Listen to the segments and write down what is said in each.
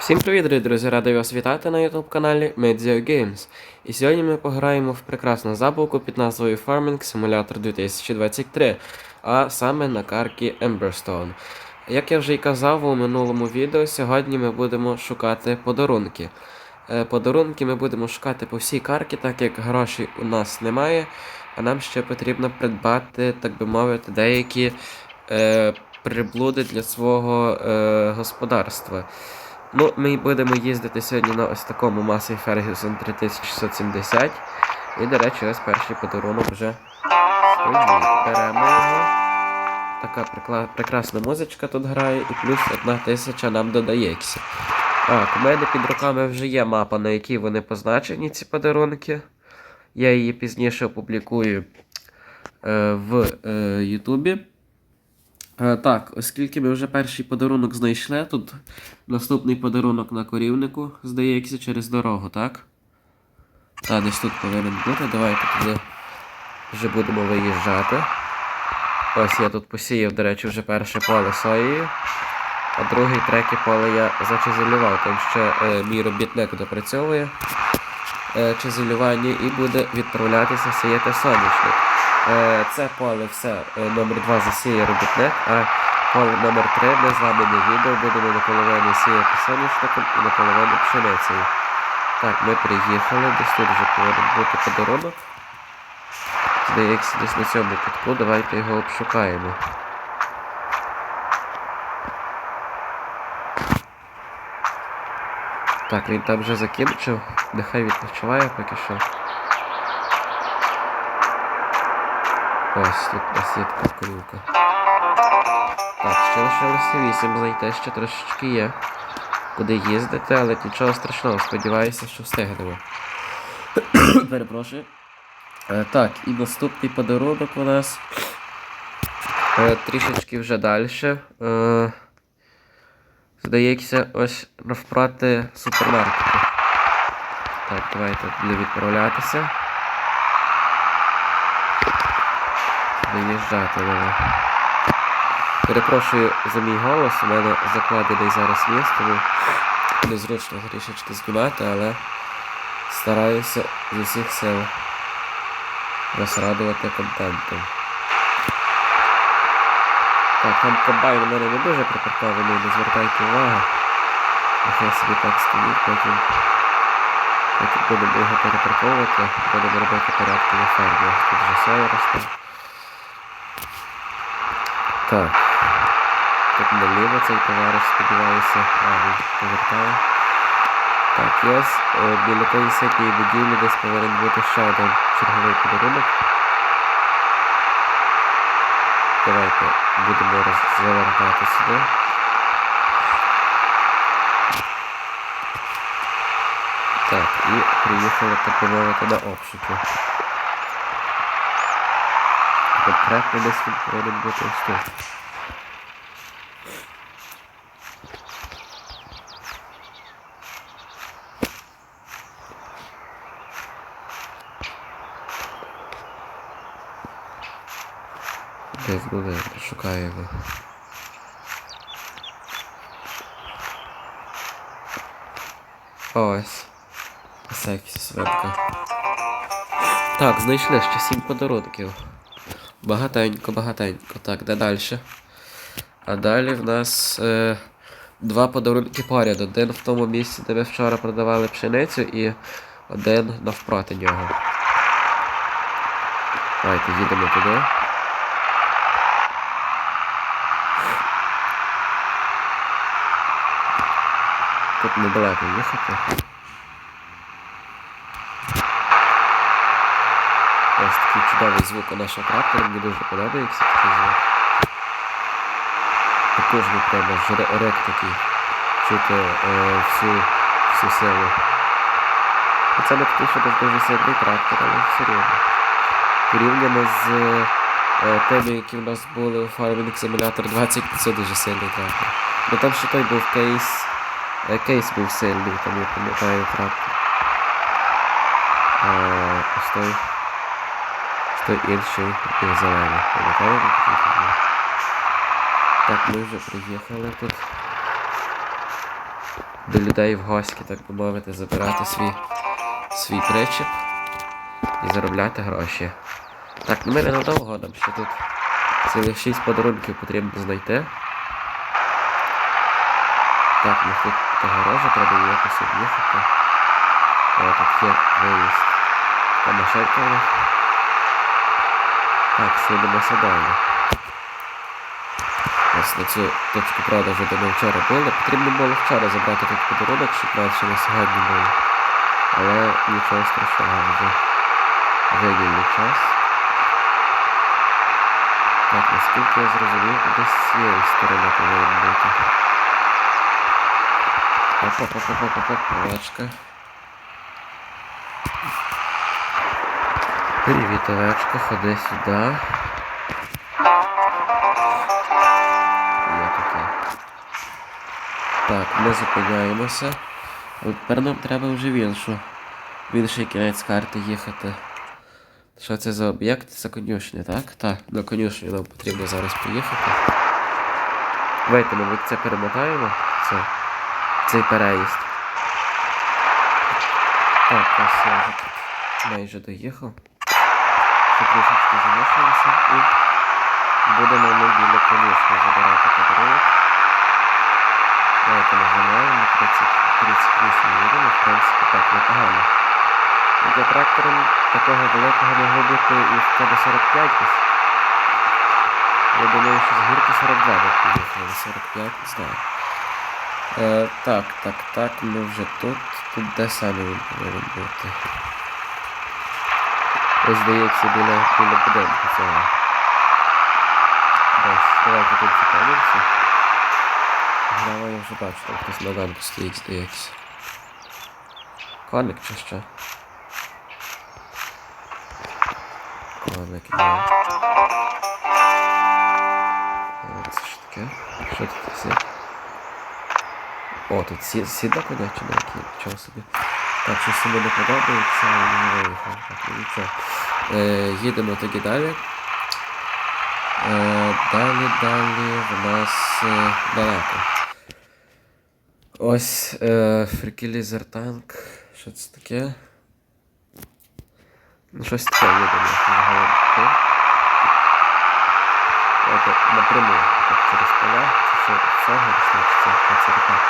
Всім привіт, друзі! Радий вас вітати на YouTube каналі Media Games. І сьогодні ми пограємо в прекрасну забавку під назвою Farming Simulator 2023, а саме на карті Emberstone. Як я вже й казав у минулому відео, сьогодні ми будемо шукати подарунки. Е, Подарунки ми будемо шукати по всій карті, так як грошей у нас немає, а нам ще потрібно придбати, так би мовити, деякі е, приблуди для свого е, господарства. Ну, ми будемо їздити сьогодні на ось такому Massey Ferguson 3670. І, до речі, ось перший подарунок вже. Беремо його. Така прикла- прекрасна музичка тут грає, і плюс одна тисяча нам додається. Так, у мене під руками вже є мапа, на якій вони позначені, ці подарунки. Я її пізніше опублікую е, в е, Ютубі. Е, так, оскільки ми вже перший подарунок знайшли, тут наступний подарунок на корівнику, здається, через дорогу, так? Та, десь тут повинен бути. Давайте туди вже будемо виїжджати. Ось я тут посіяв, до речі, вже перше поле соєю, а другий третє поле я зачезелював, там ще е, мій робітник допрацьовує е, чезелювання і буде відправлятися сіяти соняшник. Е, це поле все е, номер 2 засіє робітник, а поле номер 3 ми з вами на відео будемо наполовину сіяти соняшником і наполовину пшеницею. Так, ми приїхали, десь тут вже повинен бути подарунок. Здається, десь на цьому кутку, давайте його обшукаємо. Так, він там вже закінчив, нехай відпочиває поки що. Ось тут така корівка. Так, ще лишилося 8 зайти, ще трошечки є. Куди їздити, але нічого страшного, сподіваюся, що встигнемо. Перепрошую. Е, так, і наступний подарунок у нас. Е, трішечки вже далі. Е, здається, ось навпроти супермаркету. Так, давайте туди відправлятися. Виїжджати треба. Перепрошую за мій голос, у мене закладений зараз місто, тому незручно трішечки знімати, але стараюся з усіх сил вас радувати контентом. Так, там комбайн у мене не дуже припаркований, не звертайте увагу. Нехай собі так стоїть, потім, будемо його перепарковувати, будемо робити порядки на фермі. Тут вже соя росте. Так. Тут наліво цей товариш, сподіваюся, а він повертає. Так, ось е, біля тої ситньої будівлі десь повинен бути ще один черговий подарунок. Давайте будемо завертати сюди. Так, і приїхали так мовити на обшуки. Конкретно десь він повинен бути ось тут. Десь буде, шукаємо. Ось. Сексі свинка. Так, знайшли ще сім подарунків. Багатенько, багатенько. Так, де далі? А далі в нас е, два подарунки поряд. Один в тому місці, де ми вчора продавали пшеницю, і один навпроти нього. Давайте їдемо туди. Тут недалеко їхати. Ось такий чудовий звук у нашого трактора, мені дуже подобається такий звук. Потужний прямо ж рек такий. Чути е, всю, всю силу. Це не такий, що дуже сильний трактор, але все рівно. Порівняно з е, тими, які в нас були у Farming Simulator 20, це дуже сильний трактор. Бо там ще той був кейс. е, Кейс був сильний, там я пам'ятаю трактор. Е, ось той. Той інший і зелений. Так, ми вже приїхали тут. до людей в гості, так би мовити, забирати свій, свій причіп і заробляти гроші. Так, ми ненадовго нам ще тут цілих 6 подарунків потрібно знайти. Так, ну тут огорожа, треба якось об'їхати. О, тут є виїзд. Та машинка у нас. Так, сидимося далі. Ось на цю точку продажу, де ми вчора були. Потрібно було вчора забрати тут подарунок, щоб краще на сьогодні було. Але нічого страшного вже. Вигільний час. Так, наскільки я зрозумів, десь з цієї сторони повинен бути. Опа-па-па-па-па-па, овечка. Привіт, овечка, ходи сюди. Так, ми зупиняємося. От тепер нам треба вже в іншу. В інший кінець карти їхати. Що це за об'єкт? Це конюшня, так? Так, на конюшню нам потрібно зараз поїхати. Давайте ми це перемотаємо. Це, цей переїзд. Так, ось я вже тут майже доїхав. Ще трішечки залишилося і будемо ми біля конюшні забирати подарунок. Давайте нажимаємо 30, 38 їдемо, в принципі, так, непогано. Ну, Для трактора такого великого могло бути і в тебе 45 десь. Я думаю, що з гірки 42 би поїхали, 45, не знаю. Е, так, так, так, ми вже тут. Тут де саме він повинен бути. Здається біля, біля будинку цього. Давайте тут зупинимося. Глава я вже бачу, там хтось на ганку стоїть, здається. Коник чи що? Коник є. Це що таке? Що тут всі? О, тут сі, сіда конячі на які, нічого собі. Так, щось собі не подобається, не виїхав. Так, нічого. Е, їдемо тоді далі. Е, далі, далі в нас е, далеко. Ось е, фрикілізер танк. Що це таке? Ну, щось таке їдемо. загалом. Ото напряму, так через поля, це що всього значить це це ріпак.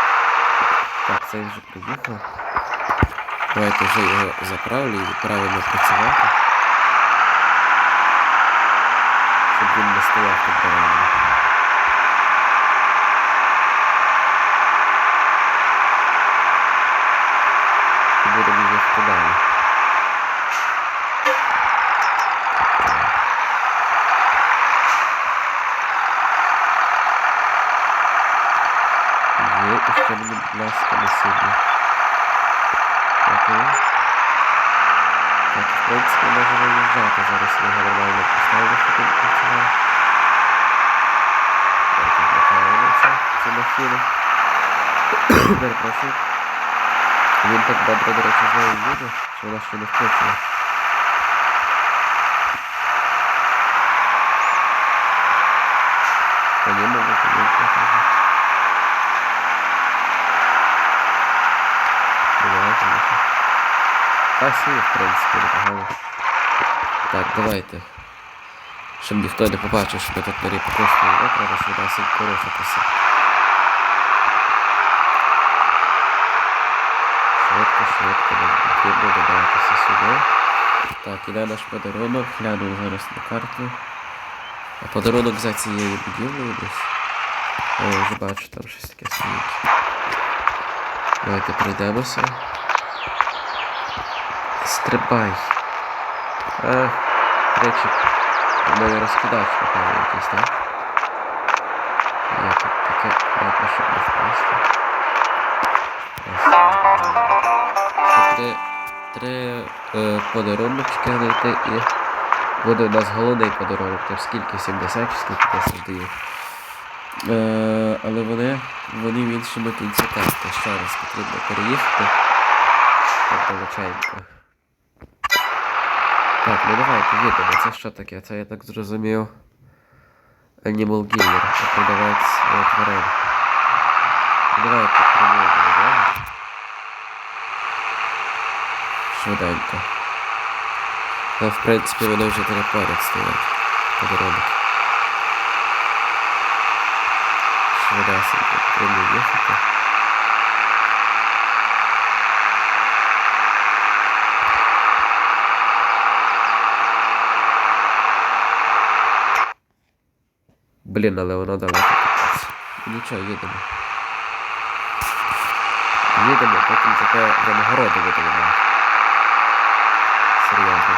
Так, це вже приїхав. Давайте вже його заправлю і правильно працювати. Щоб він не стояв тут дорогою. І будемо їхати далі. Є, і ще мені, будь ласка, не сильно. Окей. Так, в принципі, може виїжджати. Зараз його нормально поставили, щоб він працював. Це машину. Перепрошую. Він так добре, до речі, з нею їде, що вона ще не включена. Та ні, мабуть, не включена. Буває, звісно. Та сі, в принципі, непогано. Так, давайте. Щоб ніхто не побачив, що ми тут на ріпкушку, його треба швидесенько рухатися. Швидко, швидко, нам потрібно добратися сюди. Так, іде наш подарунок, гляну зараз на карту. А подарунок за цією будівлею десь. О, вже бачу, там щось таке стоїть. Давайте пройдемося. Стрибай. А, речі. У мене розкидач, напевно, якийсь, так? Є тут таке, треба, щоб не впасти. Три, три е, подаруночки знайти і буде у нас головний подарунок. Там скільки? 70 чи скільки десь здаю. Е, але вони, вони в іншому кінці карти. Ще раз потрібно переїхати. Далеченько. Так, ну давай, давайте їдемо. Це що таке? Це я так зрозумів. Animal Gamer, продавець э, тварин. Ну давай, примовимо, да? Швиденько. Та в принципі вони вже перед стоять. Подарунок. Швидесенько. Треба їхати. Блін, але воно далеко. Нічого, їдемо. Їдемо, потім зате за нагороду видалимо. Серйозно.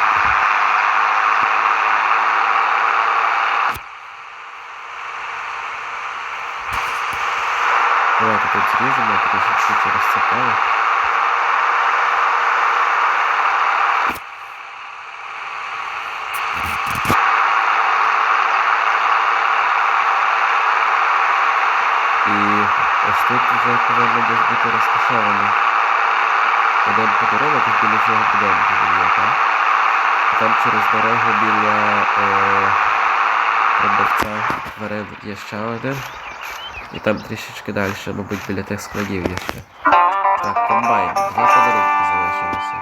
Давайте тут зріжемо, трішечки через це поле. І ось вже повинно десь бути розташовано один подарунок біля цього будинку є, так? Там через дорогу біля е, продавця тварин є ще один. І там трішечки далі, мабуть, біля тих складів є ще. Так, комбайн. Два подарунки залишилося.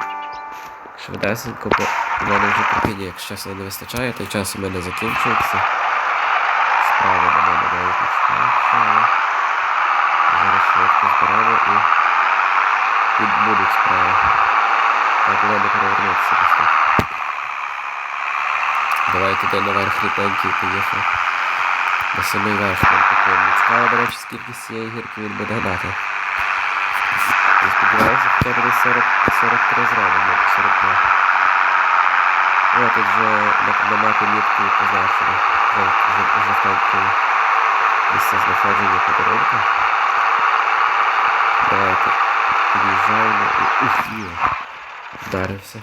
Швидесенько, бо в мене вже терпіння, якщо чесно, не вистачає, той час у мене закінчується. Справа до мене навіть не Зберемо і підбудуть справи. Так, треба перевернутися так. Давай туди наверх ріпенький поїхав. На самий верх нам потрібно. Цікаво, до речі, скільки з цієї гірки він буде гнати. Я сподіваюся, хоча б десь 40, 43 зробимо, 42. О, тут вже на, на мапі мітки позначено. Жовтенькою місце знаходження подарунка. Давайте під'їжджаємо і... Ух! Вдарився.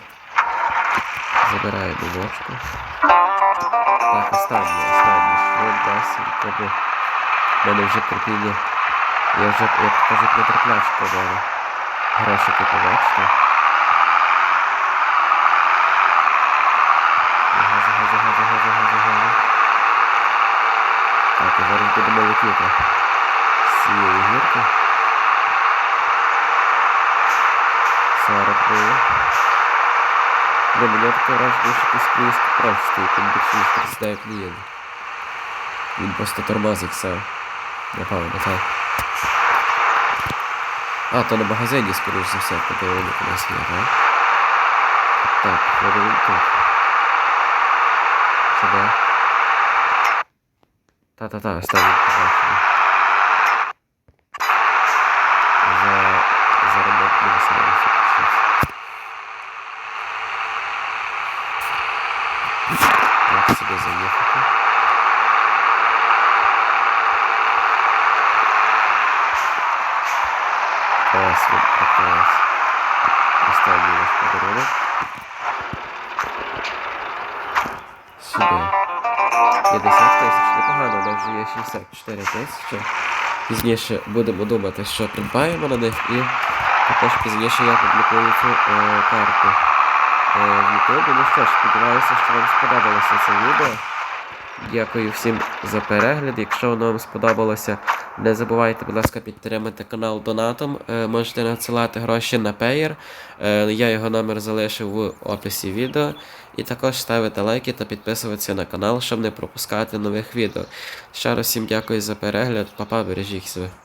Забираємо бочку. Так, останнє, останнє. Швидесенько, бо в мене вже терпіння. Я вже, як кажуть, не терплячка в. Грошики побачите. Газу, газу, газу, газу, газу, газу. Так, зараз будемо летіти з цієї гірки. 40 було. Блин, враження, що якийсь круїз просто, яким більше ніж 39 не їде. Він просто тормозить все. Напевно, так. А, то на магазині, скоріш за все, подарунок у нас є, так? Так, ходимо тут. Сюди. Та-та-та, останній позначення. Сюди заїхати? Ось він, прекрас. Останній наш подарунок. Сюди. 50 тисяч, непогано, нас вже є 64 тисячі. Пізніше будемо думати, що придбаємо на них і також пізніше я публікую цю е, карту е, в Ютубі. Ну що ж, сподіваюся, що вам сподобалося це відео. Дякую всім за перегляд. Якщо воно вам сподобалося, не забувайте, будь ласка, підтримати канал донатом. Е, можете надсилати гроші на. Е, я його номер залишив в описі відео. І також ставити лайки та підписуватися на канал, щоб не пропускати нових відео. Ще раз всім дякую за перегляд. Папа, бережіть себе.